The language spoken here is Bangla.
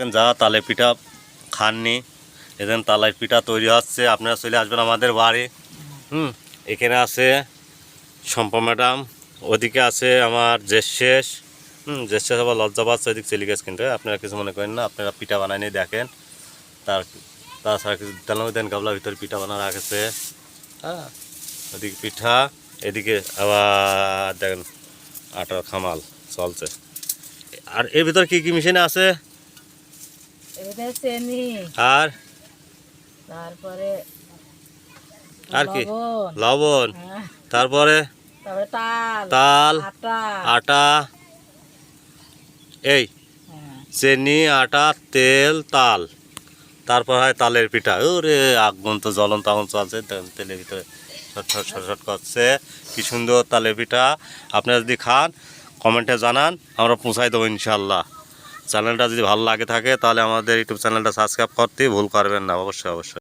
দেখেন যা তালে পিঠা খাননি। এখানে তালের পিঠা তৈরি হচ্ছে। আপনারা চলে আসবেন আমাদের বাড়ি। হুম, এখানে আছে শম্পা ম্যাডাম। ওদিকে আছে আমার জেস শেষ হুম জেস আবার লজ্জা পাচ্ছে ওদিকে চলে গেছে কিন্তু। আপনারা কিছু মনে করেন না, আপনারা পিঠা বানাই নিয়ে দেখেন। তার, তাছাড়া কিছু দেন গাবলার ভিতরে পিঠা বানা রাখেছে হ্যাঁ ওদিকে পিঠা, এদিকে আবার দেখেন আটার খামাল চলছে। আর এর ভিতর কী কী মেশিনে আছে? এটা চেনি। আর? তারপরে আর কি? লবণ, হ্যাঁ, তারপরে? তারপরে তাল। তাল আটা। আটা। এই হ্যাঁ, চিনি আটা তেল তাল। তারপর হয় তালের পিঠা। ওরে আগুন তো জ্বলন তখন চলছে তেলের ভিতরে ছটফট করছে। কি সুন্দর তালের পিঠা। আপনারা যদি খান কমেন্টে জানান আমরা পৌঁছাই দেবো ইনশাল্লাহ চ্যানেলটা যদি ভালো লাগে থাকে, তাহলে আমাদের ইউটিউব চ্যানেলটা সাবস্ক্রাইব করতে ভুল করবেন না। অবশ্যই অবশ্যই।